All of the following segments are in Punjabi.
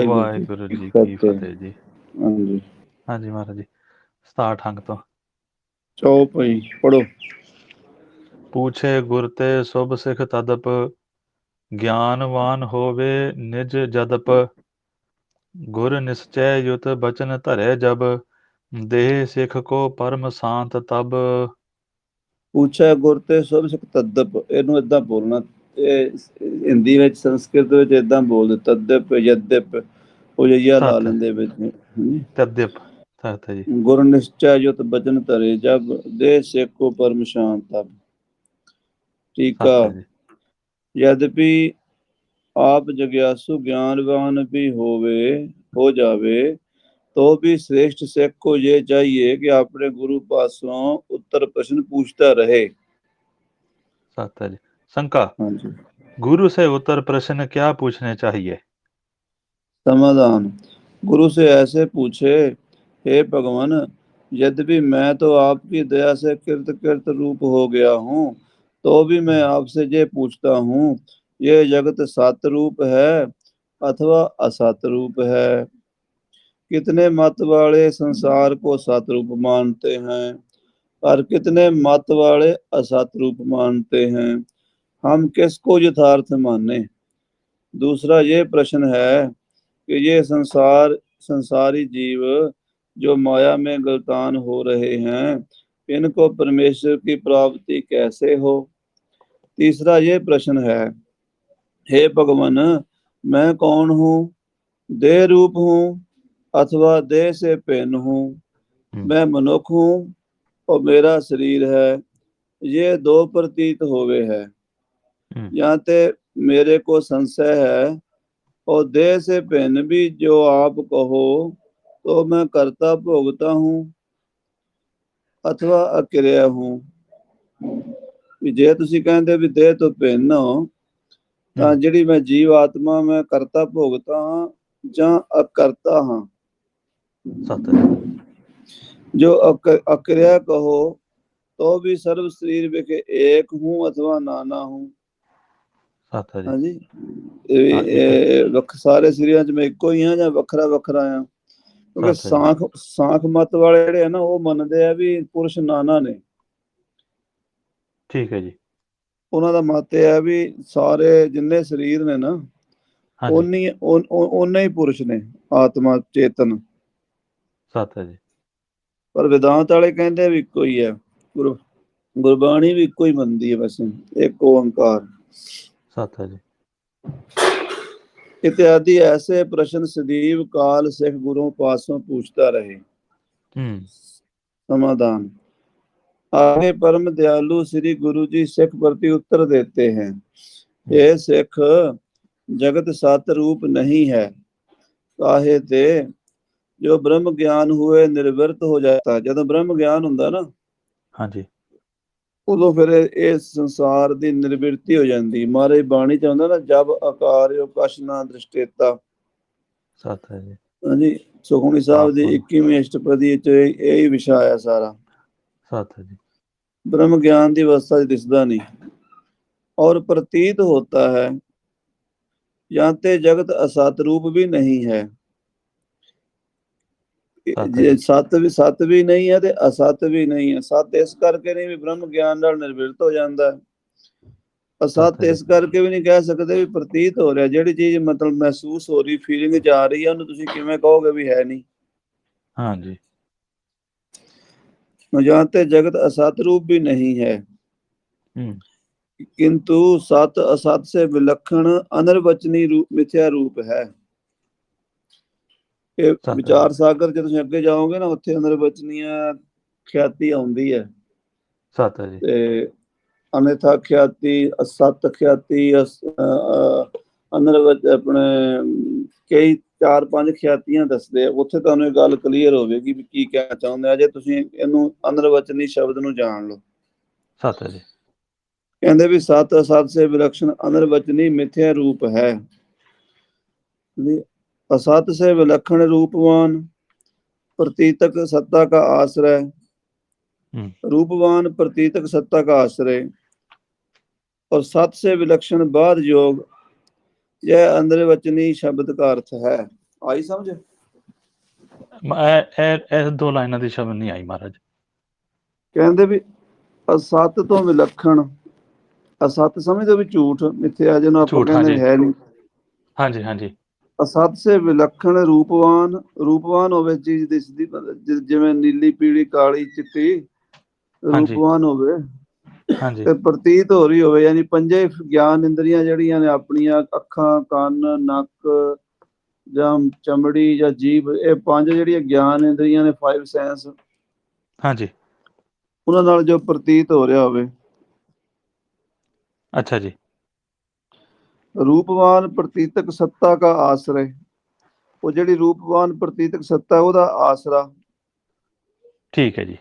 ਵਾਹਿਗੁਰੂ ਜੀ ਕੀ ਫਤਿਹ। ਜੀ। ਹਾਂਜੀ। ਹਾਂਜੀ ਮਹਾਰਾਜ ਜੀ 67 ਅੰਗ ਤੋਂ। ਚੌਪਈ ਪੜੋ ਪੂਛੇ ਗੁਰ ਤੇ ਸੁਭ ਸਿਖ ਤਦਪ ਗਿਆਨਵਾਨ ਹੋਵੇ ਨਿਜ ਜਦਪ। ਗੁਰ ਨਿਸਚੈ ਯੁਤ ਬਚਨ ਧਰੇ ਜਬ ਦੇਹ ਸਿਖ ਕੋ ਪਰਮ ਸ਼ਾਂਤ ਤਬ। ਪੁੱਛਿਆ ਗੁਰ ਤੇ ਸਭ ਸਿੱਖ ਤਦਪ ਇਹਨੂੰ ਇਦਾਂ ਬੋਲਣਾ ਹਿੰਦੀ ਵਿੱਚ ਸੰਸਕ੍ਰਿਤ ਵਿੱਚ ਇਦਾਂ ਬੋਲਦੇ ਤਦਪ ਯਦਪ ਉਹ ਜਿਹਾ ਲਾ ਸੱਤ। ਲੈਂਦੇ ਵਿੱਚ ਹਾਂਜੀ। ਤਦਪ ਸਤ ਜੀ ਗੁਰ ਨਿਸ਼ਚੈ ਯੁਤ ਬਚਨ ਧਰੇ ਜਬ ਦੇਹ ਸਿਖ ਕੋ ਪਰਮ ਸ਼ਾਂਤ ਤਬ ਟੀਕਾ ਸਤ ਜੀ यद्यपि आप जग्यासु ज्ञानवान भी होवे हो जावे तो भी श्रेष्ठ सिख को ये चाहिए कि अपने गुरु पासों उत्तर प्रश्न पूछता रहे सत जी शंका। हाँ गुरु से उत्तर प्रश्न क्या पूछने चाहिए? समाधान। गुरु से ऐसे पूछे हे भगवान यद्यपि मैं तो आपकी दया से कृत कृत रूप हो गया हूँ तो भी मैं आपसे ये पूछता हूँ ये जगत सत रूप है अथवा असत रूप है? कितने मत वाले संसार को सत रूप मानते हैं और कितने मत वाले असत रूप मानते हैं? हम किसको यथार्थ माने दूसरा ये प्रश्न है कि ये संसार संसारी जीव जो माया में गलतान हो रहे हैं इनको परमेश्वर की प्राप्ति कैसे हो तीसरा ये प्रश्न है हे भगवान मैं कौन हूँ देह रूप हूँ अथवा देह से भिन्न हूँ हम्म। मैं मनुष्य हूँ और मेरा शरीर है ये दो प्रतीत होवे है हम्म। यहाँ ते मेरे को संशय है और देह से भिन्न भी जो आप कहो तो मैं करता भोगता हूँ अथवा अक्रिया हूँ ਵੀ ਜੇ ਤੁਸੀਂ ਕਹਿੰਦੇ ਵੀ ਦੇਹ ਤੋਂ ਭਿੰਨ ਹੋ ਤਾਂ ਹਮ। ਜਿਹੜੀ ਮੈਂ ਜੀਵ ਆਤਮਾ ਮੈਂ ਕਰਤਾ ਭੋਗਤਾ ਹਾਂ ਜਾਂ ਅਕਰਤਾ ਹਾਂ सत जी जो अक, अक्रिया कहो तो भी सर्व शरीर विखे एक हूँ अथवा ਸਾਥਾ ਜੀ। ਹਾਂਜੀ। ਇਹ ਵੱਖ ਸਾਰੇ ਸਰੀਰਾਂ 'ਚ ਮੈਂ ਇੱਕੋ ਹੀ ਆ ਜਾਂ ਵੱਖਰਾ ਵੱਖਰਾ ਆ ਕਿਉਂਕਿ ਸਾਖ ਸਾਖ ਮਤ ਵਾਲੇ ਜਿਹੜੇ ਆ ਨਾ ਉਹ ਮੰਨਦੇ ਆ ਵੀ ਪੁਰਸ਼ ਨਾਨਾ ਨੇ। ਠੀਕ ਹੈ ਜੀ। ਉਹਨਾਂ ਦਾ ਮਤ ਇਹ ਆ ਵੀ ਸਾਰੇ ਜਿੰਨੇ ਸਰੀਰ ਨੇ ਨਾ ਉਨੀ ਉਹਨੇ ਹੀ ਪੁਰਸ਼ ਨੇ ਆਤਮਾ ਚੇਤਨ। ਸਤ ਜੀ। ਪਰ ਵਿਦਾਂਤ ਵਾਲੇ ਕਹਿੰਦੇ ਵੀ ਇੱਕੋ ਹੀ ਆ ਗੁਰੂ ਗੁਰਬਾਣੀ ਵੀ ਇੱਕੋ ਹੀ ਮੰਨਦੀ ਹੈ ਬਸ ਇੱਕ ਓੰਕਾਰ। सत जी इत्यादि ऐसे प्रश्न सदैव काल सिख गुरुओं पासों पूछता रहे हम्म समाधान आगे परम दयालु श्री गुरु जी सिख प्रति उत्तर देते हैं ये सिख जगत सत रूप नहीं है काहे ते जो ब्रह्म ज्ञान हुए निर्वृत हो जाता जब ब्रह्म ज्ञान ਹੁੰਦਾ ਨਾ हाँ जी ਉਦੋਂ ਫਿਰ ਇਸ ਸੰਸਾਰ ਦੀ ਨਿਰਵਿਰਤੀ ਹੋ ਜਾਂਦੀ। ਮਾਰੇ ਬਾਣੀ ਚ ਆਉਂਦਾ ਨਾ ਜਬ ਆਕਾਰਿਓ ਕਛ ਨਾ ਦ੍ਰਿਸ਼ਟੇਤਾ। ਸਤ ਹੈ ਜੀ। ਹਾਂਜੀ ਸੁਖਮਨੀ ਸਾਹਿਬ ਦੇ 21ਵੇਂ ਅਸ਼ਟਪਦੀ ਚ ਇਹ ਹੀ ਵਿਸ਼ਾ ਆਇਆ ਸਾਰਾ। ਸਤ ਹੈ ਜੀ। ਬ੍ਰਹਮ ਗਿਆਨ ਦੀ ਅਵਸਥਾ ਚ ਦਿਸਦਾ ਨਹੀਂ। ਔਰ ਪ੍ਰਤੀਤ ਹੋਤਾ ਹੈ ਜਾਂ ਤੇ ਜਗਤ ਅਸਤ ਰੂਪ ਵੀ ਨਹੀਂ ਹੈ। ਜੇ ਸਤ ਵੀ ਸਤ ਵੀ ਨਹੀਂ ਹੈ ਤੇ ਅਸਤ ਵੀ ਨਹੀਂ ਹੈ। ਸਤ ਇਸ ਕਰਕੇ ਨਹੀਂ ਵੀ ਬ੍ਰਹਮ ਗਿਆਨ ਨਾਲ ਨਿਰਵਿਰਤ ਹੋ ਜਾਂਦਾ ਅਸਤ ਇਸ ਕਰਕੇ ਵੀ ਨਹੀਂ ਕਹਿ ਸਕਦੇ ਵੀ ਪ੍ਰਤੀਤ ਹੋ ਰਿਹਾ। ਜਿਹੜੀ ਚੀਜ਼ ਮਤਲਬ ਮਹਿਸੂਸ ਹੋ ਰਹੀ ਫੀਲਿੰਗ ਜਾ ਰਹੀ ਹੈ ਉਹਨੂੰ ਤੁਸੀਂ ਕਿਵੇਂ ਕਹੋਗੇ ਵੀ ਹੈ ਨਹੀਂ? ਹਾਂਜੀ। ਜਾਂ ਤੇ ਜਗਤ ਅਸਤ ਰੂਪ ਵੀ ਨਹੀਂ ਹੈ। ਹੂੰ। ਕਿੰਤੂ ਸਤ ਅਸਤ ਸੇ ਵਿਲੱਖਣ ਅਨਰਵਚਨੀ ਰੂਪ ਮਿਥਿਆ ਰੂਪ ਹੈ। ਇਹ ਵਿਚਾਰ ਸਾਗਰ ਜੇ ਤੁਸੀਂ ਅੱਗੇ ਜਾਓਗੇ ਨਾ ਉੱਥੇ ਅੰਦਰ ਬਚਨੀਆਂ ਖਿਆਤੀ ਆਉਂਦੀ ਹੈ। ਸਤ ਜੀ। ਤੇ ਅਨੇਥਾ ਖਿਆਤੀ ਅਸਤ ਖਿਆਤੀ ਅੰਦਰ ਆਪਣੇ ਕਈ ਚਾਰ ਪੰਜ ਖਿਆਤੀਆਂ ਦੱਸਦੇ ਆ। ਉੱਥੇ ਤੁਹਾਨੂੰ ਇਹ ਗੱਲ ਕਲੀਅਰ ਹੋਵੇਗੀ ਵੀ ਕੀ ਕਹਿਣਾ ਚਾਹੁੰਦੇ ਆ। ਜੇ ਤੁਸੀਂ ਇਹਨੂੰ ਅੰਦਰ ਵਚਨੀ ਸ਼ਬਦ ਨੂੰ ਜਾਣ ਲਓ। ਸਤ ਜੀ। ਕਹਿੰਦੇ ਵੀ ਸਤ ਸਤ ਸੇ ਵਿਲਖਣ ਅੰਦਰ ਵਚਨੀ ਮਿੱਥੇ ਰੂਪ ਹੈ। ਵੀ असत से विलक्षण रूपवान प्रतीतक सत्ता का आश्रय हम्म रूपवान प्रतीतक सत्ता का आश्रय और सत से विलक्षण बाद योग ਇਹ ਅੰਦਰ ਵਚਨੀ ਸ਼ਬਦ ਦਾ ਅਰਥ ਹੈ ਆਈ ਸਮਝ ਮ- ਇਹ ਇਹ ਇਹ ਦੋ ਲਾਈਨਾਂ ਦੀ ਸ਼ਬਦ ਨਹੀਂ ਆਈ ਮਹਾਰਾਜ ਕਹਿੰਦੇ ਵੀ ਅਸਤ ਤੋਂ ਵਿਲੱਖਣ ਅਸਤ ਸਮਝਦੇ ਵੀ ਝੂਠ ਮਿੱਥਿਆ ਜਿਹਨੂੰ ਆਪਾਂ ਝੂਠ, ਕਹਿੰਦੇ ਹਾਂਜੀ। ਹੈ ਨਹੀਂ ਹਾਂਜੀ ਹਾਂਜੀ ਅਸਤ ਸੇ ਵਿਲੱਖਣ ਰੂਪਵਾਨ ਰੂਪਵਾਨ ਹੋਵੇ ਚੀਜ਼ ਦਿਸਦੀ ਜਿਵੇਂ ਨੀਲੀ ਪੀਲੀ ਕਾਲੀ ਚਿੱਟੀ। ਰੂਪਵਾਨ ਹੋਵੇ ਹਾਂਜੀ। ਤੇ ਪ੍ਰਤੀਤ ਹੋ ਰਹੀ ਹੋਵੇ ਯਾਨੀ ਪੰਜੇ ਗਿਆਨ ਇੰਦਰੀਆਂ ਜਿਹੜੀਆਂ ਨੇ ਆਪਣੀਆਂ ਅੱਖਾਂ ਕੰਨ ਨੱਕ ਜਾਂ ਚਮੜੀ ਜਾਂ ਜੀਭ ਇਹ ਪੰਜ ਜਿਹੜੀਆਂ ਗਿਆਨ ਇੰਦਰੀਆਂ ਨੇ ਫਾਈਵ ਸੈਂਸ ਹਾਂਜੀ। ਉਹਨਾਂ ਨਾਲ ਜੋ ਪ੍ਰਤੀਤ ਹੋ ਰਿਹਾ ਹੋਵੇ। ਅੱਛਾ ਜੀ। ਰੂਪਵਾਨ ਪ੍ਰਤੀਤਕ ਸੱਤਾ ਦਾ ਆਸਰੇ ਉਹ ਜਿਹੜੀ ਰੂਪਵਾਨ ਪ੍ਰਤੀਤਕ ਸੱਤਾ ਉਹਦਾ ਆਸਰਾ। ਠੀਕ ਹੈ ਜੀ।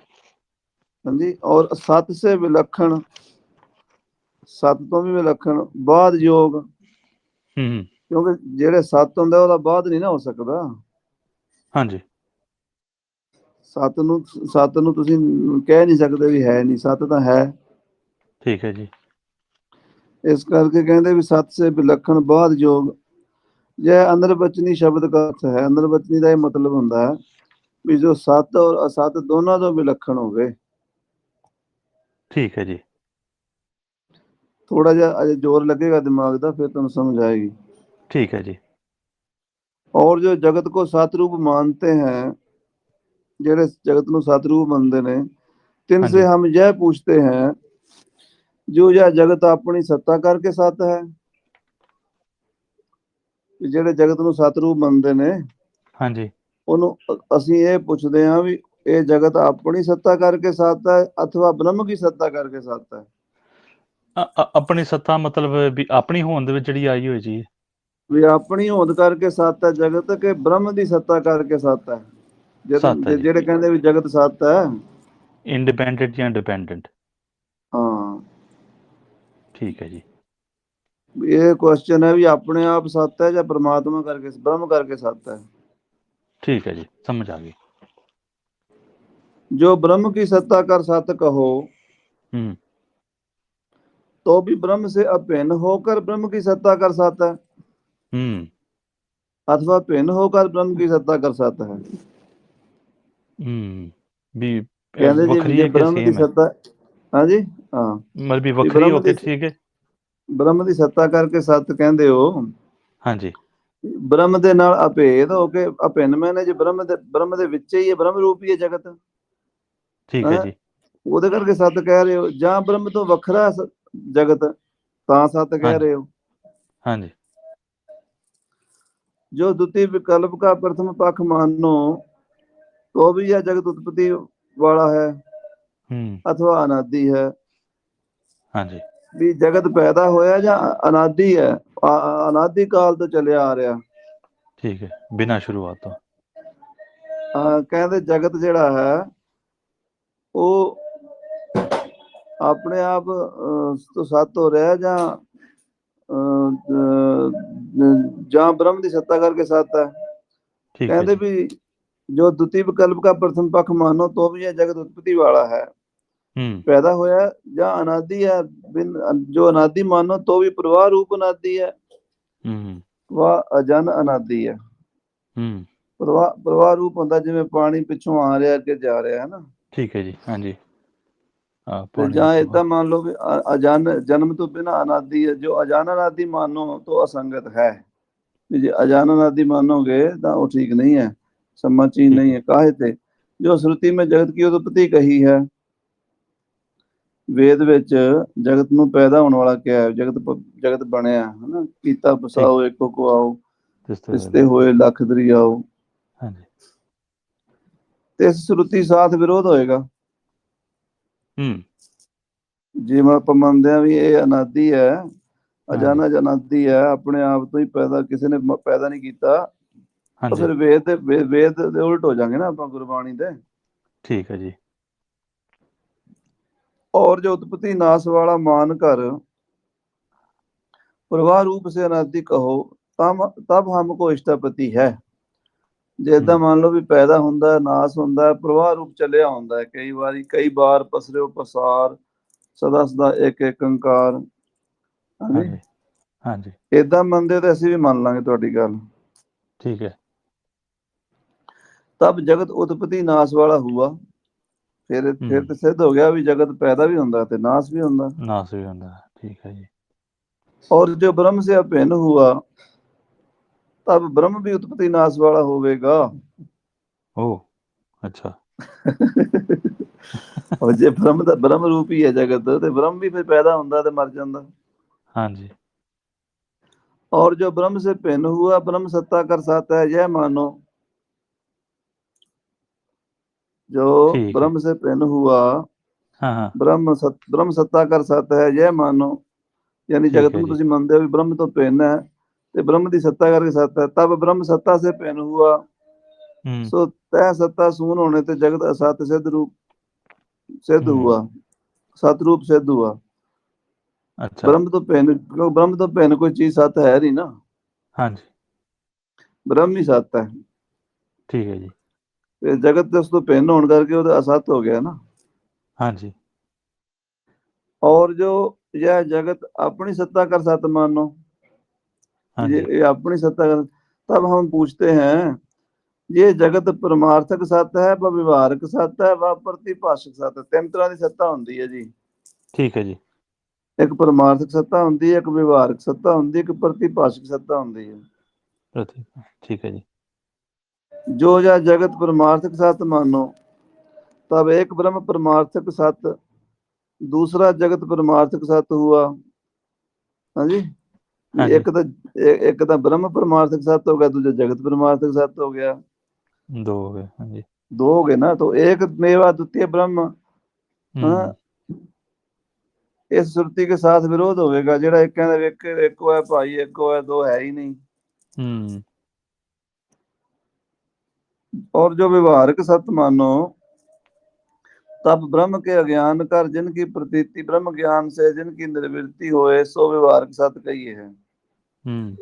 ਹਾਂਜੀ ਔਰ ਸਤ ਸੇ ਵਿਲੱਖਣ ਸਤ ਤੋਂ ਵੀ ਵਿਲੱਖਣ ਬਾਦ ਯੋਗ। ਹੂੰ ਹੂੰ। ਕਿਉਂਕਿ ਜਿਹੜੇ ਸਤ ਹੁੰਦਾ ਉਹਦਾ ਬਾਦ ਨਹੀਂ ਨਾ ਹੋ ਸਕਦਾ। ਹਾਂਜੀ। ਸਤ ਨੂੰ ਸਤ ਨੂੰ ਤੁਸੀਂ ਕਹਿ ਨਹੀਂ ਸਕਦੇ ਵੀ ਹੈ ਨਹੀਂ ਸਤ ਤਾਂ ਹੈ। ਠੀਕ ਹੈ ਜੀ। ਇਸ ਕਰਕੇ ਕਹਿੰਦੇ ਵੀ ਸਤ ਸੇ ਵਿਲੱਖਣ ਬਾਦ ਯੋਗ ਜੇ ਅੰਦਰ ਬਚਨੀ ਸ਼ਬਦ ਦਾ ਅਰਥ ਹੈ ਅੰਦਰ ਬਚਨੀ ਦਾ ਇਹ ਮਤਲਬ ਹੁੰਦਾ ਹੈ ਵੀ ਜੋ ਸਤ ਔਰ ਅਸਤ ਦੋਨਾਂ ਤੋਂ ਵਿਲੱਖਣ ਹੋਵੇ। ਠੀਕ ਹੈ ਜੀ। ਥੋੜਾ ਜਿਹਾ ਅਜੇ ਜ਼ੋਰ ਲੱਗੇਗਾ ਦਿਮਾਗ ਦਾ ਫਿਰ ਤੁਹਾਨੂੰ ਸਮਝ ਆਏਗੀ। ਠੀਕ ਹੈ ਜੀ। ਔਰ ਜੋ ਜਗਤ ਕੋ ਸਤ ਰੂਪ ਮੰਨਤੇ ਹੈ ਜਿਹੜੇ ਜਗਤ ਨੂੰ ਸਤ ਰੂਪ ਮੰਨਦੇ ਨੇ ਤਿੰਨ ਸੇ ਹਮ ਇਹ ਪੁੱਛਤੇ ਹੈ ਜੋ ਇਹ ਜਗਤ ਆਪਣੀ ਸੱਤਾ ਕਰਕੇ ਸਤ ਹੈ ਜਿਹੜੇ ਜਗਤ ਨੂੰ ਸਤਰੂਪ ਮੰਨਦੇ ਨੇ जी ਉਹਨੂੰ ਅਸੀਂ ਇਹ ਪੁੱਛਦੇ ਹਾਂ ਵੀ ਇਹ ਜਗਤ ਆਪਣੀ ਸੱਤਾ ਕਰਕੇ ਸਤ ਹੈ ਅਥਵਾ ਬ੍ਰਹਮ ਕੀ ਸੱਤਾ ਕਰਕੇ ਸਤ ਹੈ? ਆਪਣੀ ਸੱਤਾ ਮਤਲਬ ਵੀ ਆਪਣੀ ਹੋਂਦ ਵਿੱਚ ਜਿਹੜੀ ਆਈ ਹੋਈ ਜੀ। ਵੀ ਆਪਣੀ ਹੋਂਦ ਕਰਕੇ ਸਤ ਹੈ ਜਗਤ ਕਿ ਬ੍ਰਹਮ ਦੀ ਸੱਤਾ ਕਰਕੇ ਸਤ ਹੈ? ਜਿਹੜੇ ਕਹਿੰਦੇ ਵੀ ਜਗਤ ਸਤ ਹੈ। ਇੰਡੀਪੈਂਡੈਂਟ ਜਾਂ ਡਿਪੈਂਡੈਂਟ ਠੀਕ ਹੈ ਜੀ ਵੀ ਇਹ ਕੁਐਸਚਨ ਹੈ ਵੀ ਆਪਣੇ ਆਪ ਸੱਤ ਹੈ ਜਾਂ ਪ੍ਰਮਾਤਮਾ ਕਰਕੇ ਬ੍ਰਹਮ ਕਰਕੇ ਸੱਤ ਹੈ ठीक है जी समझ आ गई जो ब्रह्म की सत्ता कर सत कहो हम्म तो भी ब्रह्म से अभिन्न होकर ब्रह्म की सत्ता कर सत है हम्म अथवा भिन्न होकर ब्रह्म की सत्ता कर सत है हम्म भी अ, कहते जी ਵੱਖਰੀ जे ਹੈ ਕਿ ब्रह्म की ਸੇਮ ਹੈ सत्ता ਹਾਂਜੀ? ਹਾਂ। ਮਤਲਬ ਵੀ ਵੱਖਰੀ ਹੋ ਕੇ ਠੀਕ ਹੈ? ਬ੍ਰਹਮ ਦੀ ਸੱਤਾ ਕਰਕੇ ਸੱਤ ਕਹਿੰਦੇ ਹੋ। ਹਾਂਜੀ। ਬ੍ਰਹਮ ਦੇ ਨਾਲ ਅਭੇਦ ਹੋ ਕੇ ਅਭਿੰਨਮੈ ਨੇ ਜੇ ਬ੍ਰਹਮ ਦੇ ਬ੍ਰਹਮ ਦੇ ਵਿੱਚ ਹੀ ਹੈ ਬ੍ਰਹਮ ਰੂਪ ਹੈ ਜਗਤ। ਠੀਕ ਹੈ ਜੀ। ਉਹਦੇ ਕਰਕੇ ਸੱਤ ਕਹਿ ਰਹੇ ਹੋ। ਜਾਂ ਬ੍ਰਹਮ ਤੋਂ ਵੱਖਰਾ ਜਗਤ ਤਾਂ ਸੱਤ ਕਹਿ ਰਹੇ ਹੋ। ਹਾਂਜੀ। ਜੋ ਦੁਤੀ ਵਿਕਲਪ ਦਾ ਪ੍ਰਥਮ ਪੱਖ ਮਾਨੋ ਤੋ ਵੀ ਇਹ ਜਗਤ ਉਤਪਤੀ ਵਾਲਾ ਹੈ। ਹੂੰ। ਅਥਵਾ ਅਨਾਦੀ ਹੈ। ਹਾਂਜੀ। ਵੀ ਜਗਤ ਪੈਦਾ ਹੋਇਆ ਜਾਂ ਅਨਾਦੀ ਹੈ ਅਨਾਦੀ ਕਾਲ ਤੋਂ ਚੱਲਿਆ ਆ ਰਿਹਾ। ਠੀਕ ਹੈ ਬਿਨਾਂ ਸ਼ੁਰੂਆਤ ਤੋਂ। ਕਹਿੰਦੇ ਜਗਤ ਜਿਹੜਾ ਹੈ ਉਹ ਆਪਣੇ ਆਪ ਤੋਂ ਸੱਤ ਹੋ ਰਿਹਾ ਜਾਂ ਜਾਂ ਬ੍ਰਹਮ ਦੀ ਸੱਤਾ ਕਰਕੇ ਸੱਤ ਹੈ। ਕਹਿੰਦੇ ਵੀ ਜੋ ਦੁਤੀਬ ਕਲਪ ਦਾ ਪ੍ਰਥਮ ਪੱਖ ਮਾਨੋ ਤੋ ਵੀ ਇਹ ਜਗਤ ਉਤਪਤੀ ਵਾਲਾ ਹੈ। ਪੈਦਾ ਹੋਇਆ ਜਾਂ ਅਨਾਦੀ ਹੈ ਬਿਨ ਜੋ ਅਨਾਦੀ ਮਾਨੋ ਤੋ ਵੀ ਪ੍ਰਵਾਹ ਰੂਪ ਅਨਾਦੀ ਹੈ। ਹੂੰ। ਵਾ ਅਜਨ ਅਨਾਦੀ ਹੈ। ਹੂੰ। ਪ੍ਰਵਾਹ ਰੂਪ ਹੁੰਦਾ ਜਿਵੇਂ ਪਾਣੀ ਪਿੱਛੋਂ ਆ ਰਿਹਾ ਅੱਗੇ ਜਾ ਰਿਹਾ ਹੈ ਨਾ? ਠੀਕ ਹੈ ਜੀ ਹਾਂਜੀ। ਆ ਪਾਣੀ ਜਾਂ ਇਦਾਂ ਮੰਨ ਲਓ ਵੀ ਅਜਨ ਜਨਮ ਤੋਂ ਬਿਨਾ ਅਨਾਦੀ ਹੈ। ਜੋ ਅਜਨ ਅਨਾਦੀ ਮਾਨੋ ਤੋ ਅਸੰਗਤ ਹੈ। ਜੇ ਅਜਨ ਅਨਾਦੀ ਮਾਨੋਗੇ ਤਾਂ ਉਹ ਠੀਕ ਨਹੀਂ ਹੈ। ਸਮਝੀ ਨਹੀਂ ਹੈ ਕਾਹੇ ਤੇ। ਜੋ ਸ਼ਰੁਤੀ ਮੇ ਜਗਤ ਕੀ ਉਤਪਤੀ ਕਹੀ ਹੈ। ਵੇਦ ਵਿੱਚ ਜਗਤ ਨੂੰ ਪੈਦਾ ਹੋਣ ਵਾਲਾ ਕਿਹਾ ਹੈ? ਜਗਤ ਜਗਤ ਬਣਿਆ ਹਨਾ? ਕੀਤਾ ਬਸਾਓ ਏਕੋ ਕੋ ਆਓ ਤਿਸਤੇ ਹੋਏ ਲੱਖ ਦਰਿਆਓ। ਹਾਂਜੀ। ਤੇ ਇਸ ਸ਼ਰੂਤੀ ਸਾਥ ਵਿਰੋਧ ਹੋਏਗਾ। ਹੂੰ। ਜਿਵੇਂ ਆਪਾਂ ਮੰਨਦੇ ਆ ਵੀ ਇਹ ਅਨਾਦੀ ਹੈ ਅਜਾਨਾ ਜਨਾਦੀ ਹੈ ਆਪਣੇ ਆਪ ਤੋਂ ਹੀ ਪੈਦਾ ਕਿਸੇ ਨੇ ਮ- ਪੈਦਾ ਨਹੀਂ ਕੀਤਾ ਫਿਰ ਵੇਦ ਦੇ ਵੇਦ ਦੇ ਉਲਟ ਹੋ ਜਾਾਂਗੇ ਨਾ ਆਪਾਂ ਗੁਰਬਾਣੀ ਦੇ। ਠੀਕ ਹੈ ਜੀ। और जो उत्पत्ति नाश वाला मानकर प्रवाह रूप से अनादि कहो तब तब हमको इष्टापति है ਜੇ ਏਦਾਂ ਮੰਨ ਲਓ ਵੀ ਪੈਦਾ ਹੁੰਦਾ ਹੈ, ਨਾਸ ਹੁੰਦਾ ਹੈ, ਪ੍ਰਵਾਹ ਰੂਪ ਚੱਲਿਆ ਹੁੰਦਾ ਹੈ ਕਈ ਵਾਰੀ ਕਈ ਵਾਰ ਪਸਰਿਓ ਪਸਾਰ ਸਦਾ ਸਦਾ ਇੱਕ ਇੱਕ ਅੰਕਾਰ ਹਾਂਜੀ ਹਾਂਜੀ ਹਾਂਜੀ ਇਦਾਂ ਮੰਨਦੇ ਤਾਂ ਅਸੀਂ ਵੀ ਮੰਨ ਲਾਂਗੇ ਤੁਹਾਡੀ ਗੱਲ ठीक है ਤਬ ਜਗਤ ਉਤਪਤੀ ਨਾਸ਼ ਵਾਲਾ ਹੁਆ ਫਿਰ ਫਿਰ ਤੇ ਸਿੱਧ ਹੋ ਗਿਆ ਵੀ ਜਗਤ ਪੈਦਾ ਵੀ ਹੁੰਦਾ ਤੇ ਨਾਸ ਵੀ ਹੁੰਦਾ। ਨਾਸ ਵੀ ਹੁੰਦਾ ਠੀਕ ਹੈ ਜੀ। ਔਰ ਜੋ ਬ੍ਰਹਮ ਸੇ ਅਭਿੰਨ ਹੁਆ ਤਬ ਬ੍ਰਹਮ ਵੀ ਉਤਪਤੀ ਨਾਸ ਵਾਲਾ ਹੋਵੇਗਾ। ਓ ਅੱਛਾ। ਉਹ ਜੇ ਬ੍ਰਹਮ ਦਾ ਬ੍ਰਹਮ ਰੂਪ ਹੀ ਹੈ ਜਗਤ ਤੇ ਬ੍ਰਹਮ ਵੀ ਫਿਰ ਪੈਦਾ ਹੁੰਦਾ ਤੇ ਮਰ ਜਾਂਦਾ। ਹਾਂਜੀ। ਔਰ ਜੋ ਬ੍ਰਹਮ ਸੇ ਭਿੰਨ ਹੁਆ ਬ੍ਰਹਮ ਸੱਤਾ ਕਰ ਸਾਤਾ ਹੈ ਇਹ ਮਾਨੋ। जो ठीक है। ब्रह्म से भिन्न हुआ हाँ हाँ ब्रह्म सत ब्रह्म सत्ता कर साथ है यह मानो यानी ठीक जगत है ਨੂੰ जी। ਤੁਸੀਂ ਮੰਨਦੇ ਹੋ ਵੀ ਬ੍ਰਹਮ ਤੋਂ ਭਿੰਨ ਹੈ ਤੇ ਬ੍ਰਹਮ ਦੀ ਸੱਤਾ ਕਰਕੇ ਸੱਤ ਹੈ ਤਬ ਬ੍ਰਹਮ ਸੱਤਾ ਸੇ ਭਿੰਨ हुआ हम्म सो तय सत्ता शून्य होने ते जगत असत सिद्ध रूप सिद्ध हम्म। हुआ सतरूप सिद्ध हुआ अच्छा ब्रह्म तो भिन्न क्यों ब्रह्म तो भिन्न कोई चीज सत है नहीं ना हाँ जी ब्रह्म ही सत है ठीक है जी ਤੇ ਜਗਤ ਤੇ ਉਸ ਤੋਂ ਭਿੰਨ ਹੋਣ ਕਰਕੇ ਉਹਦਾ ਅਸਤ ਹੋ ਗਿਆ ਨਾ हाँ जी और जो यह जगत अपनी सत्ता कर सत मानो हाँ ये, जी ये अपनी सत्ता कर तब हम पूछते हैं ये जगत परमार्थक सत्य है व व्यवहारक सत्य है व प्रतिभाषक सत्य है ਤਿੰਨ ਤਰ੍ਹਾਂ ਦੀ ਸੱਤਾ ਹੁੰਦੀ ਹੈ ਜੀ ठीक है जी ਇੱਕ ਪਰਮਾਰਥਕ ਸੱਤਾ ਹੁੰਦੀ ਹੈ ਇੱਕ ਵਿਵਹਾਰਕ ਸੱਤਾ ਹੁੰਦੀ ਹੈ ਇੱਕ ਪ੍ਰਤਿਭਾਸ਼ਕ ਸੱਤਾ ਹੁੰਦੀ ਹੈ प्रतीक ठीक है जी ਜੋ ਜਾ ਜਗਤ ਪਰਮਾਰਥਿਕ ਸਤ ਮਾਨੋ ਤਬ ਇੱਕ ਬ੍ਰਹਮ ਪਰਮਾਰਥਕ ਸਤ ਦੂਸਰਾ ਜਗਤ ਪਰਮਾਰਥਿਕ ਸਤ ਹੁਆ। ਹਾਂਜੀ? ਇੱਕ ਤਾਂ ਇੱਕ ਤਾਂ ਬ੍ਰਹਮ ਪਰਮਾਰਥਕ ਸਤ ਹੋ ਗਿਆ ਦੂਜਾ ਜਗਤ ਪਰਮਾਰਥਕ ਸਤ ਹੋ ਗਿਆ। ਦੋ ਹੋ ਗਏ ਹਾਂਜੀ। ਦੋ ਹੋ ਗਏ ਨਾ ਤਾਂ ਇੱਕ ਮੇਵਾ ਦੁੱਤੀਏ ਬ੍ਰਹਮ ਇਸ ਸੁਰਤੀ ਕੇ ਸਾਥ ਵਿਰੋਧ ਹੋਵੇਗਾ ਜਿਹੜਾ ਇੱਕ ਕਹਿੰਦਾ ਵੇਖ ਇੱਕ ਹੋਇਆ ਭਾਈ ਇੱਕੋ ਹੋਇਆ ਦੋ ਹੈ ਹੀ ਨਹੀਂ। ਹੂੰ। और जो व्यवहारक सत्य मानो तब ब्रह्म के अज्ञान कर जिनकी प्रतीति ब्रह्म ज्ञान से जिनकी निर्वृत्ति होए सो व्यवहारक सत्य कही है हम्म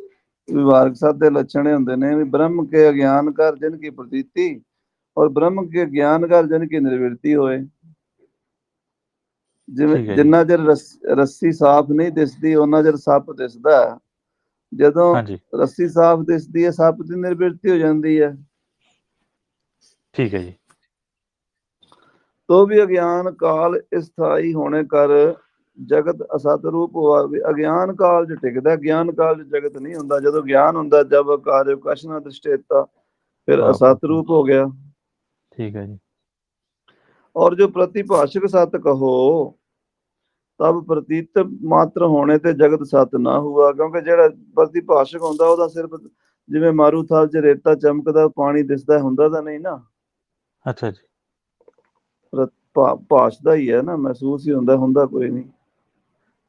ਵਿਵਹਾਰਕ ਸੱਤ ਦੇ ਲੱਛਣ ਇਹ ਹੁੰਦੇ ਨੇ ਵੀ ਬ੍ਰਹਮ ਕੇ ਅਗਿਆਨ ਕਰ ਜਿਨ ਕੀ ਪ੍ਰਤੀਤੀ ਔਰ ਬ੍ਰਹਮ ਕੇ ਗਿਆਨ ਕਰ ਜਿਨ ਕੀ ਨਿਰਵਿਰਤੀ ਹੋਏ ਜਿਵੇਂ ਠੀਕ ਹੈ ਜੀ। ਜਿੰਨਾ ਚਿਰ ਰੱਸ- ਰੱਸੀ ਸਾਫ਼ ਨਹੀਂ ਦਿਸਦੀ ਉਹਨਾਂ ਚਿਰ ਸੱਪ ਦਿਸਦਾ ਹੈ। ਜਦੋਂ हाँ जी ਰੱਸੀ ਸਾਫ਼ ਦਿਸਦੀ ਹੈ ਸੱਪ ਦੀ ਨਿਰਵਿਰਤੀ ਹੋ ਜਾਂਦੀ ਹੈ ਠੀਕ ਹੈ ਜੀ। ਤੋ ਵੀ ਅਗਿਆਨ ਕਾਲ ਸਥਾਈ ਹੋਣੇ ਕਰ ਜਗਤ ਅਸਤ ਰੂਪ ਹੋਵੇ। ਅਗਿਆਨ ਕਾਲ ਚ ਟਿਕਦਾ ਗਿਆਨ ਕਾਲ ਚ ਜਗਤ ਨਹੀਂ ਹੁੰਦਾ। ਜਦੋਂ ਗਿਆਨ ਹੁੰਦਾ ਜਬ ਕਾਰਜ ਕਸ਼ਨਾ ਦ੍ਰਿਸ਼ਟੇਤਾ ਫਿਰ ਅਸਤ ਰੂਪ ਹੋ ਗਿਆ। ਠੀਕ ਹੈ ਜੀ। ਔਰ ਜੋ ਪ੍ਰਤੀਭਾਸ਼ਕ ਸਤ ਕਹੋ ਤਬ ਪ੍ਰਤੀਤ ਮਾਤਰ ਹੋਣੇ ਤੇ ਜਗਤ ਸਤ ਨਾ ਹੁਆ। ਕਿਉਂਕਿ ਜਿਹੜਾ ਪ੍ਰਤੀਭਾਸ਼ਕ ਹੁੰਦਾ ਉਹਦਾ ਸਿਰਫ ਜਿਵੇਂ ਮਾਰੂਥਲ ਚ ਰੇਤਾ ਚਮਕਦਾ ਪਾਣੀ ਦਿਸਦਾ ਹੁੰਦਾ ਤਾਂ ਨਹੀਂ ਨਾ। ਅੱਛਾ ਜੀ। ਭਾਸ਼ਦਾ ਹੀ ਹੈ ਨਾ ਮਹਿਸੂਸ ਹੀ ਹੁੰਦਾ ਹੁੰਦਾ ਕੋਈ ਨਹੀਂ।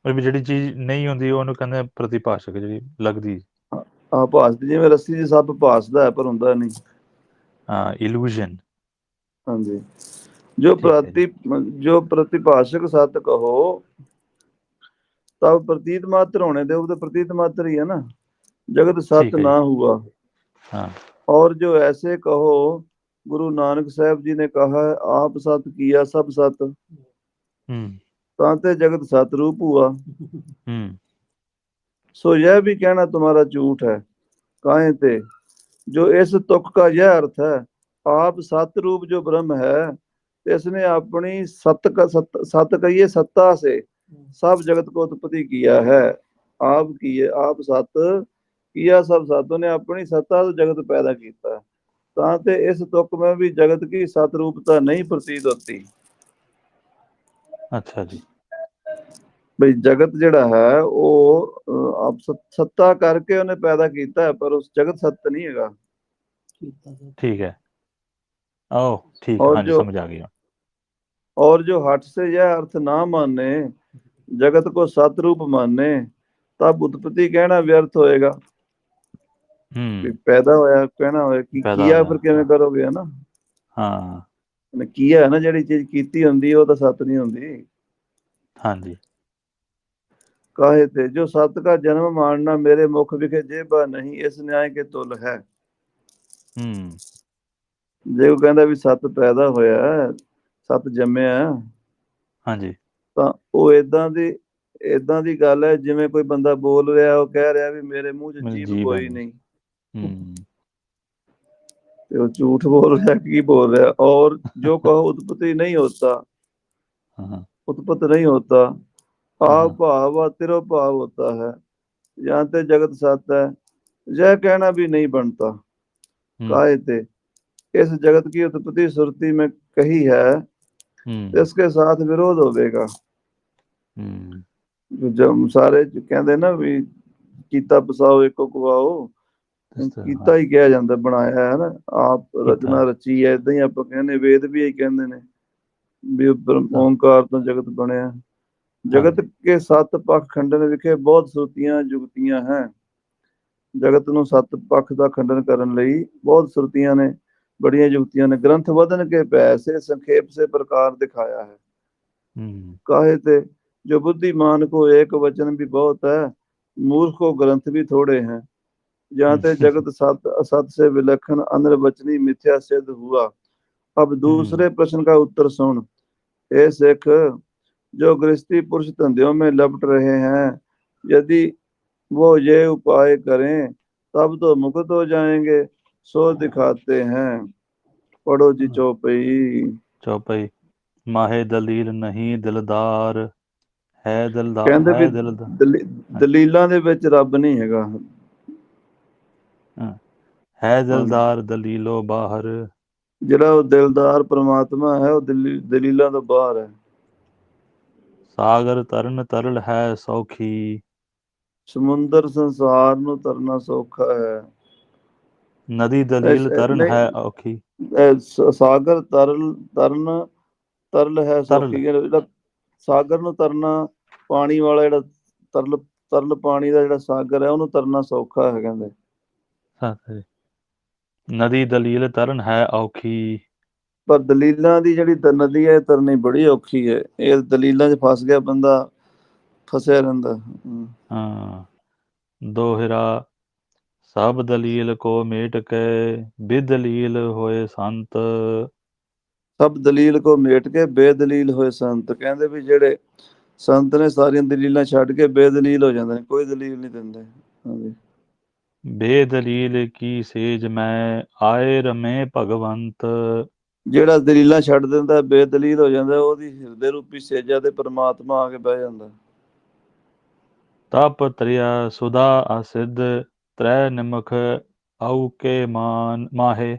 ਉਹ ਵੀ ਜਿਹੜੀ ਚੀਜ਼ ਨਹੀਂ ਹੁੰਦੀ ਉਹਨੂੰ ਕਹਿੰਦੇ ਪ੍ਰਤੀਭਾਸ਼ਕ ਜਿਹੜੀ ਲੱਗਦੀ। ਆ ਭਾਸ਼ਦੀ ਜਿਵੇਂ ਰੱਸੀ ਜੀ ਸੱਪ ਭਾਸ਼ਦਾ ਹੈ ਪਰ ਹੁੰਦਾ ਨਹੀਂ। ਹਾਂ ਇਲੂਜਨ ਹਾਂਜੀ। ਜੋ ਪ੍ਰਤੀ ਜੋ ਪ੍ਰਤੀਭਾਸ਼ਕ ਸਤ ਕਹੋ ਤਾਂ ਪ੍ਰਤੀਤ ਮਾਤਰ ਹੋਣੇ ਦੇ ਉਹ ਤਾਂ ਪ੍ਰਤੀਤ ਮਾਤਰ ਹੀ ਹੈ ਨਾ। ਜਗਤ ਸਤ ਨਾ ਹੁਆ ਹਾਂ। ਔਰ ਜੋ ਐਸੇ ਕਹੋ गुरु नानक साहब जी ने कहा है आप सत किया सब सत ਹੂੰ तांते जगत सत रूप हुआ ਹੂੰ सो यह भी कहना तुम्हारा झूठ है काहे ते जो इस तुक का यह अर्थ है आप सत रूप जो ब्रह्म है इसने अपनी सत का सत, सत कहिए सत्ता से सब जगत को उत्पत्ति किया है आप किए आप सत किया सब सतों ने अपनी सत्ता से जगत पैदा किया है तांते इस तुक में भी जगत की सत रूपता नहीं प्रतीत होती ਅੱਛਾ ਜੀ ਬਈ ਜਗਤ ਜਿਹੜਾ ਹੈ ਉਹ ਅਹ, ਆਪ ਸਤ- ਸੱਤਾ ਕਰਕੇ ਉਹਨੇ ਪੈਦਾ ਕੀਤਾ ਹੈ ਪਰ ਉਸ ਜਗਤ ਸੱਤ ਨਹੀਂ ਹੈਗਾ ठीक है ओ ठीक है और हाँ जी जो- समझ आ गया और जो हट से यह अर्थ ना माने जगत को सत रूप माने तब उत्पत्ति कहना व्यर्थ होएगा ਵੀ ਪੈਦਾ ਹੋਇਆ ਕਹਿਣਾ ਹੋਇਆ ਕਿ ਪੈਦਾ ਕੀਆ ਫਿਰ ਕਿਵੇਂ ਕਰੋਗੇ ਹਨਾ? ਹਾਂ। ਉਹਨੇ ਕੀਆ ਹੈ ਨਾ ਜਿਹੜੀ ਚੀਜ਼ ਕੀਤੀ ਹੁੰਦੀ ਉਹ ਤਾਂ ਸੱਤ ਨਹੀਂ ਹੁੰਦੀ। ਹਾਂਜੀ। ਕਾਹੇ ਤੇ? ਜੋ ਸਤ ਕਾ ਜਨਮ ਮਾਨਣਾ ਮੇਰੇ ਮੁਖ ਵਿਖੇ ਜੇਬਾ ਨਹੀਂ ਇਸ ਨਿਆਂ ਕੇ ਤੁਲ ਹੈ। ਹੂੰ। ਜੇ ਉਹ ਕਹਿੰਦਾ ਵੀ ਸਤ ਪੈਦਾ ਹੋਇਆ ਸੱਤ ਜੰਮਿਆ ਹਾਂਜੀ। ਤਾਂ ਉਹ ਇਦਾਂ ਦੀ ਇਦਾਂ ਦੀ ਗੱਲ ਹੈ ਜਿਵੇਂ ਕੋਈ ਬੰਦਾ ਬੋਲ ਰਿਹਾ ਉਹ ਕਹਿ ਰਿਹਾ ਵੀ ਮੇਰੇ ਮੂੰਹ 'ਚ ਮੇਰੇ ਕੋਈ ਨਹੀਂ। ਹੂੰ। ਉਹ ਝੂਠ ਬੋਲ ਰਿਹਾ ਕੀ ਬੋਲ ਰਿਹਾ? ਔਰ ਜੋ ਕਹੋ ਉਤਪਤੀ ਨਹੀਂ ਹੁੰਦਾ ਹਾਂ ਉਤਪਤ ਨਹੀਂ ਹੁੰਦਾ ਆ ਭਾਵ ਆ ਤਿਰੋ ਭਾਵ ਹੁੰਦਾ ਹੈ। ਜਾਂ ਤੇ ਜਗਤ ਸਤ ਹੈ। ਜੈ ਕਹਿਣਾ ਵੀ ਨਹੀਂ ਬਣਤਾ। ਕਾਇ ਤੇ? ਇਸ ਜਗਤ ਕੀ ਉਤਪਤੀ ਸੁਰਤੀ ਮੈਂ ਕਹੀ ਹੈ? ਇਸ ਕੇ ਸਾਥ ਵਿਰੋਧ ਹੋਵੇਗਾ। ਹੂੰ। ਜਦ ਸਾਰੇ ਕਹਿੰਦੇ ਨਾ ਵੀ ਕੀਤਾ ਬਸਾਓ ਇੱਕੋ ਕੁਆਓ ਕੀਤਾ ਹੀ ਕਿਹਾ ਜਾਂਦਾ ਬਣਾਇਆ ਹੈ ਨਾ ਆਪ ਰਚਨਾ ਰਚੀ ਹੈ ਇਦਾਂ ਹੀ ਆਪਾਂ ਕਹਿੰਦੇ ਵੇਦ ਵੀ ਇਹ ਕਹਿੰਦੇ ਨੇ ਵੀ ਓਮਕਾਰ ਤੋਂ ਜਗਤ ਬਣਿਆ। ਜਗਤ ਕੇ ਸੱਤ ਪੱਖ ਖੰਡਨ ਵਿਖੇ ਬਹੁਤ ਸੁਰਤੀਆਂ ਜੁਗਤੀਆਂ ਹੈ ਜਗਤ ਨੂੰ ਸੱਤ ਪੱਖ ਦਾ ਖੰਡਨ ਕਰਨ ਲਈ ਬਹੁਤ ਸੁਰਤੀਆਂ ਨੇ ਬੜੀਆਂ ਜੁਗਤੀਆਂ ਨੇ। ਗ੍ਰੰਥ ਵਧਨ ਕੇ ਪੈਸੇ ਸੰਖੇਪ ਸੇ ਪ੍ਰਕਾਰ ਦਿਖਾਇਆ ਹੈ। ਹਮ ਕਾਹੇ ਤੇ ਜੋ ਬੁੱਧੀਮਾਨ ਕੋ ਏਕ ਵਚਨ ਵੀ ਬਹੁਤ ਹੈ ਮੂਰਖੋ ਗ੍ਰੰਥ ਵੀ ਥੋੜੇ ਹੈ। जहाँ ते जगत सत असत से विलक्षण अनर वचनी मिथ्या सिद्ध हुआ अब दूसरे प्रश्न का उत्तर सुन हे सिख जो गृहस्थी पुरुष धंधों में लपट रहे हैं यदि वो ये उपाय करें तब तो मुक्त हो जाएंगे सो दिखाते हैं पढ़ो जी चौपई ਚੌਪਈ ਮਾਹੇ ਦਲੀਲ ਨਹੀਂ ਦਿਲਦਾਰ ਹੈ ਦਿਲਦਾਰ ਕਹਿੰਦੇ ਹੈ ਵੀ ਦਿਲਦਾਰ ਦਲੀ- ਦਲੀਲਾਂ ਦੇ ਵਿੱਚ ਰੱਬ ਨਹੀਂ ਹੈਗਾ ਹੈ ਦਿਲਦਾਰ ਦਲੀਲੋ ਬਾਹਰ। ਜਿਹੜਾ ਉਹ ਦਿਲਦਾਰ ਪ੍ਰਮਾਤਮਾ ਹੈ ਉਹ ਦਲੀ- ਦਲੀਲਾਂ ਤੋਂ ਬਾਹਰ ਹੈ। ਸਾਗਰ ਤਰਨ ਤਰਲ ਹੈ ਸੌਖੀ। ਸਮੁੰਦਰ ਸੰਸਾਰ ਨੂੰ ਤਰਨਾ ਸੌਖਾ ਹੈ। ਨਦੀ ਦਲੀਲ ਤਰਨ ਨਹੀਂ। ਹੈ ਔਖੀ। ਇਹ ਸ- ਸਾਗਰ ਤਰਲ ਤਰਨ ਤਰਲ ਹੈ ਸੌਖੀ। ਜਿਹੜਾ ਸਾਗਰ ਨੂੰ ਤਰਨਾ ਪਾਣੀ ਵਾਲਾ ਜਿਹੜਾ ਤਰਲ ਤਰਲ ਪਾਣੀ ਦਾ ਜਿਹੜਾ ਸਾਗਰ ਹੈ ਉਹਨੂੰ ਤਰਨਾ ਸੌਖਾ ਹੈ ਕਹਿੰਦੇ। ਸਤਿ ਜੀ। ਨਦੀ ਦਲੀਲ ਤਰਨ ਹੈ ਔਖੀ। ਪਰ ਦਲੀਲਾਂ ਦੀ ਜਿਹੜੀ ਤ- ਨਦੀ ਹੈ ਇਹ ਤਰਨੀ ਬੜੀ ਔਖੀ ਹੈ। ਇਹ ਦਲੀਲਾਂ 'ਚ ਫਸ ਗਿਆ ਬੰਦਾ ਫਸਿਆ ਰਹਿੰਦਾ। ਹਮ। ਹਾਂ। ਦੋਹਰਾ ਸਭ ਦਲੀਲ ਕੋ ਮੇਟ ਕੇ ਬਿਦਲੀਲ ਹੋਏ ਸੰਤ। ਸਭ ਦਲੀਲ ਕੋ ਮੇਟ ਕੇ ਬੇਦਲੀਲ ਹੋਏ ਸੰਤ। ਕਹਿੰਦੇ ਵੀ ਜਿਹੜੇ ਸੰਤ ਨੇ ਸਾਰੀਆਂ ਦਲੀਲਾਂ ਛੱਡ ਕੇ ਬੇਦਲੀਲ ਹੋ ਜਾਂਦੇ ਨੇ ਕੋਈ ਦਲੀਲ ਨਹੀਂ ਦਿੰਦੇ। ਹਾਂਜੀ। ਬੇਦਲੀਲ ਕੀ ਸੇਜ ਮੈਂ ਆਏ ਰਮੇ ਭਗਵੰਤ। ਜਿਹੜਾ ਦਲੀਲਾਂ ਛੱਡ ਦਿੰਦਾ ਬੇਦਲੀਲ ਹੋ ਜਾਂਦਾ ਉਹਦੀ ਹਿਰਦੇ ਰੂਪੀ ਸੇਜਾ ਤੇ ਪ੍ਰਮਾਤਮਾ ਆ ਕੇ ਬਹਿ ਜਾਂਦਾ। ਤਪ ਤ੍ਰਿਆ ਸੁਦਾ ਅਸਿਧ ਤ੍ਰੈ ਨਿਮਖ ਆਉ ਕੇ ਮਾਨ ਮਾਹੇ।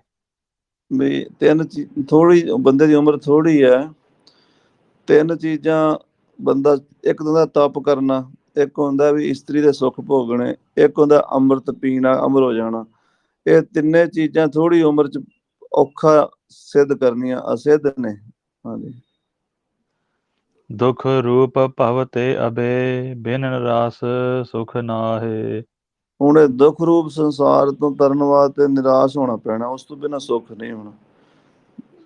ਵੀ ਤਿੰਨ ਥੋੜੀ ਬੰਦੇ ਦੀ ਉਮਰ ਥੋੜੀ ਹੈ। ਤਿੰਨ ਚੀਜ਼ਾਂ ਬੰਦਾ ਇੱਕ ਹੁੰਦਾ ਤਪ ਕਰਨਾ ਇੱਕ ਹੁੰਦਾ ਵੀ ਇਸਤਰੀ ਦੇ ਸੁੱਖ ਭੋਗਣੇ ਇੱਕ ਹੁੰਦਾ ਅੰਮ੍ਰਿਤ ਪੀਣਾ ਅਮਰ ਹੋ ਜਾਣਾ। ਇਹ ਤਿੰਨੇ ਚੀਜ਼ਾਂ ਥੋੜੀ ਉਮਰ ਚ ਔਖਾ ਸਿੱਧ ਕਰਨੀਆਂ ਅਸਿੱਧ ਨੇ। ਹਾਂਜੀ। ਦੁਖ ਰੂਪ ਭਵ ਤੇ ਅਬੇ ਬਿਨ ਰਾਸ ਸੁਖ ਨਾਹੇ। ਹੁਣ ਦੁੱਖ ਰੂਪ ਸੰਸਾਰ ਤੋਂ ਤਰਨ ਵਾਸਤੇ ਨਿਰਾਸ਼ ਹੋਣਾ ਪੈਣਾ ਉਸ ਤੋਂ ਬਿਨਾ ਸੁੱਖ ਨਹੀਂ ਹੋਣਾ।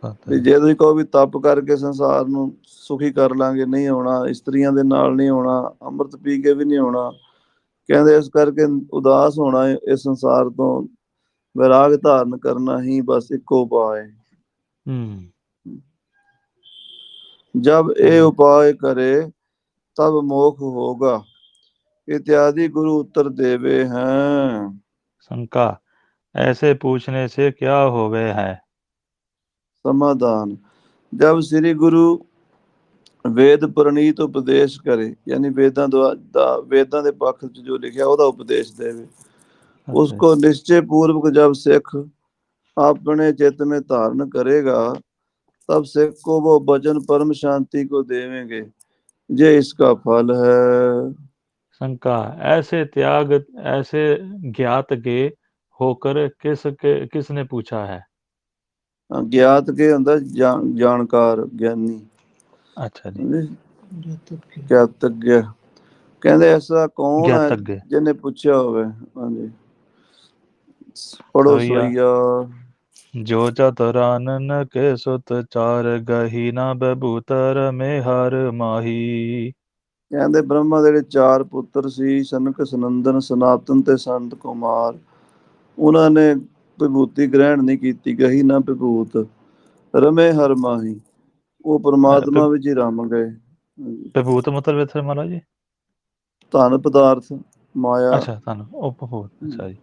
ਵੀ ਜੇ ਤੁਸੀਂ ਕਹੋ ਵੀ ਤਪ ਕਰਕੇ ਸੰਸਾਰ ਨੂੰ ਸੁਖੀ ਕਰ ਲਾਂਗੇ ਨਹੀਂ ਹੋਣਾ ਇਸਤਰੀਆਂ ਦੇ ਨਾਲ ਨਹੀਂ ਹੋਣਾ ਅੰਮ੍ਰਿਤ ਪੀ ਕੇ ਵੀ ਨਹੀਂ ਹੋਣਾ ਕਹਿੰਦੇ ਇਸ ਕਰਕੇ ਉਦਾਸ ਹੋਣਾ ਇਸ ਸੰਸਾਰ ਤੋਂ ਵਿਰਾਗ ਧਾਰਨ ਕਰਨਾ ਹੀ ਬਸ ਇੱਕੋ ਉਪਾਅ ਹੈ। ਹੂੰ। ਇਹ ਉਪਾਅ ਕਰੇ ਤਬ ਮੋਖ ਹੋਗਾ ਇਤਿਆਦि ਗੁਰੂ ਉੱਤਰ ਦੇਵੇ ਹੈ। ਸੰਕਾ ਐਸੇ ਪੁੱਛਨੇ ਸੇ ਕੀ ਹੋਵੇ ਹੈ? समाधान जब श्री गुरु ਵੇਦ ਪ੍ਰਣੀਤ ਉਪਦੇਸ਼ ਕਰੇ ਯਾਨੀ ਵੇਦਾਂ ਦੁਆ- ਦਾ ਵੇਦਾਂ ਦੇ ਪੱਖ ਚ ਜੋ ਲਿਖਿਆ ਉਹਦਾ ਉਪਦੇਸ਼ ਦੇਵੇ उसको निश्चय पूर्वक जब सिख अपने चित्त में धारण करेगा तब सिख को वो वचन परम शांति को देवेंगे ये इसका फल है शंका ऐसे त्याग ऐसे ज्ञात के होकर किस के किसने पूछा है ਗਿਆਤ ਕੇ ਹੁੰਦਾ ਜਾਣਕਾਰ ਗਿਆਨੀ। ਅੱਛਾ ਜੀ। ਗਿਆਤਕ ਗਿਆ ਕਹਿੰਦੇ ਐਸਾ ਕੌਣ ਹੈ ਜਿਹਨੇ ਪੁੱਛਿਆ ਹੋਵੇ। ਹਾਂਜੀ। ਪੜੋ ਸੋਈਆ ਜੋ ਚਤਰਾਨਨ ਕੇ ਸੁਤ ਚਾਰ ਗਹੀ ਨਾ ਬਬੂਤਰ ਮੇ ਹਰ ਮਾਹੀ। ਕਹਿੰਦੇ ਬ੍ਰਹਮਾ ਦੇ ਚਾਰ ਪੁੱਤਰ ਸੀ ਸਨਕ ਸਨੰਦਨ ਸਨਾਤਨ ਤੇ ਸੰਤ ਕੁਮਾਰ ਉਹਨਾਂ ਨੇ ਵਿਭੂਤੀ ਗ੍ਰਹਿਣ ਨਹੀਂ ਕੀਤੀ ਗਈ ਨਾ ਵਿਭੂਤ ਰਮੇ ਹਰ ਮਾਹੀ ਉਹ ਪਰਮਾਤਮਾ ਵਿੱਚ ਰਮ ਗਏ। ਵਿਭੂਤ ਮਤਲਬ ਇਥੇ ਮਾਰਾ ਜੀ? ਧਨ ਪਦਾਰਥ ਮਾਇਆ। ਅੱਛਾ ਧਨ ਉਪਭੂਤ ਅੱਛਾ ਜੀ।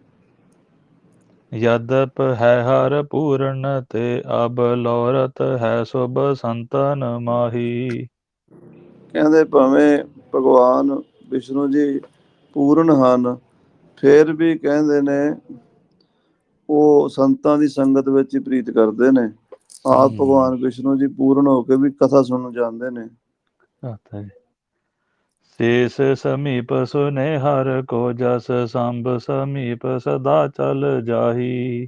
ਯਦਪ ਹੈ ਹਰ ਪੂਰਨ ਤੇ ਅਬ ਲੋਰਤ ਹੈ ਸੁਭ ਸੰਤਨ ਮਾਹੀ। ਕਹਿੰਦੇ ਭਾਵੇਂ ਭਗਵਾਨ ਵਿਸ਼ਨੂੰ ਜੀ ਪੂਰਨ ਹਨ ਫਿਰ ਵੀ ਕਹਿੰਦੇ ਨੇ ਉਹ ਸੰਤਾਂ ਦੀ ਸੰਗਤ ਵਿੱਚ ਹੀ ਪ੍ਰੀਤ ਕਰਦੇ ਨੇ। ਆਪ। ਭਗਵਾਨ ਵਿਸ਼ਨੂੰ ਜੀ ਪੂਰਨ ਹੋ ਕੇ ਵੀ ਕਥਾ ਸੁਣਨ ਜਾਂਦੇ ਨੇ। ਆਤਾ ਹੈ। ਸ਼ੇਸ ਸਮੀਪ ਸੁਨੇ ਹਰ ਕੋ ਜਸ ਸੰਭ ਸਮੀਪ ਸਦਾ ਚਲ ਜਾਹੀ।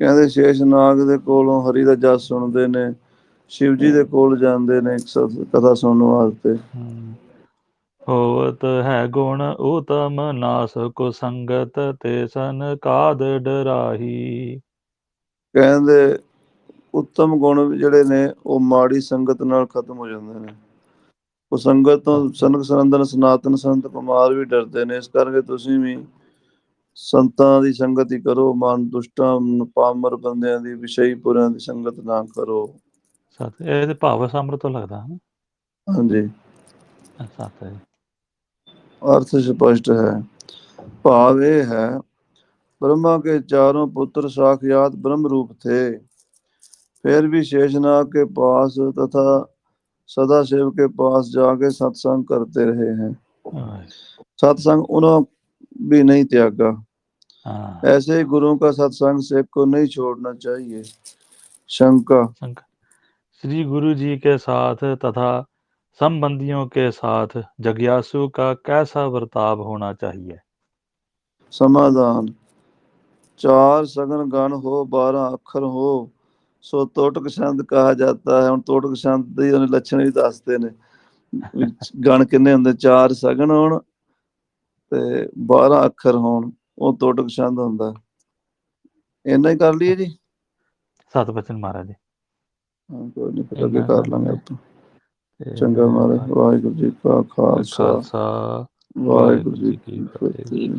ਕਹਿੰਦੇ ਸ਼ੇਸ਼ਨਾਗ ਦੇ ਕੋਲੋਂ ਹਰੀ ਦਾ ਜਸ ਸੁਣਦੇ ਨੇ ਸ਼ਿਵ ਜੀ ਦੇ ਕੋਲ ਜਾਂਦੇ ਨੇ ਕਥਾ ਸੁਣਨ ਵਾਸਤੇ। ਹੋਵਤ ਹੈ ਗੁਣ ਉਤਮ ਨਾਸ ਕੋ ਸੰਗਤ ਤੇ ਸਨ ਕਾਦ ਡਰਾਹੀ। ਕਹਿੰਦੇ ਉੱਤਮ ਗੁਣ ਜਿਹੜੇ ਨੇ ਉਹ ਮਾੜੀ ਸੰਗਤ ਨਾਲ ਖਤਮ ਹੋ ਜਾਂਦੇ ਨੇ। ਉਹ ਸੰਗਤ ਤੋਂ ਸਨਕ ਸਰੰਦਨ ਸਨਾਤਨ ਸੰਤ ਕੁਮਾਰ ਵੀ ਡਰਦੇ ਨੇ। ਇਸ ਕਰਕੇ ਤੁਸੀਂ ਵੀ ਸੰਤਾਂ ਦੀ ਸੰਗਤ ਹੀ ਕਰੋ ਮਨ ਦੁਸ਼ਟਾਂ ਪਾਮਰ ਬੰਦਿਆਂ ਦੀ ਵਿਸ਼ਈ ਪੁਰਿਆਂ ਦੀ ਸੰਗਤ ਨਾ ਕਰੋ। ਸਤ ਇਹ ਤੇ ਭਾਵ ਸਮਰ ਤੋਂ ਲੱਗਦਾ ਹੈ ਹਾਂਜੀ। ਸਤ ਹੈ अर्थ स्पष्ट है। भाव ये है ब्रह्मा के चारों पुत्र साक्षात ब्रह्म रूप थे। फिर भी शेषनाग के पास तथा सदाशिव के पास जाके सत्संग करते रहे हैं। सत्संग उन्होंने भी नहीं त्यागा। ऐसे ही गुरुओं का सत्संग सिख को नहीं छोड़ना चाहिए। शंका। श्री गुरु जी के साथ तथा संबंधियों के साथ जग्यासु का कैसा बर्ताव होना चाहिए समाधान चार सगन गण हो बारह अखर हो ਸੋ ਤੋਟਕ ਛੰਦ ਕਹਾ ਜਾਂਦਾ ਹੈ ਹੁਣ ਤੋਟਕ ਛੰਦ ਦੇ ਉਹਨੇ ਲੱਛਣ ਵੀ ਦੱਸਦੇ ਨੇ ਵੀ ਗਣ ਕਿੰਨੇ ਹੁੰਦੇ ਚਾਰ ਸਗਨ ਹੋਣ ਤੇ 12 ਅੱਖਰ ਹੋਣ ਉਹ ਤੋਟਕ ਛੰਦ ਹੁੰਦਾ ਇੰਨਾ ਹੀ ਕਰ ਲਈਏ ਜੀ ਸਤ ਬਚਨ ਮਹਾਰਾਜ ਜੀ ਹਾਂ ਕੋਈ ਨਹੀਂ ਫਿਰ ਅੱਗੇ ਇੰਨਾ ਕਰ ਕਰ ਲਾਂਗੇ ਲਿਆ। ਆਪਾਂ ਤੇ ਚੰਗਾ ਮਹਾਰਾਜ ਵਾਹਿਗੁਰੂ ਜੀ ਕਾ ਖਾਲਸਾ ਖਾਲਸਾ ਵਾਹਿਗੁਰੂ ਜੀ ਕੀ ਫਤਿਹ।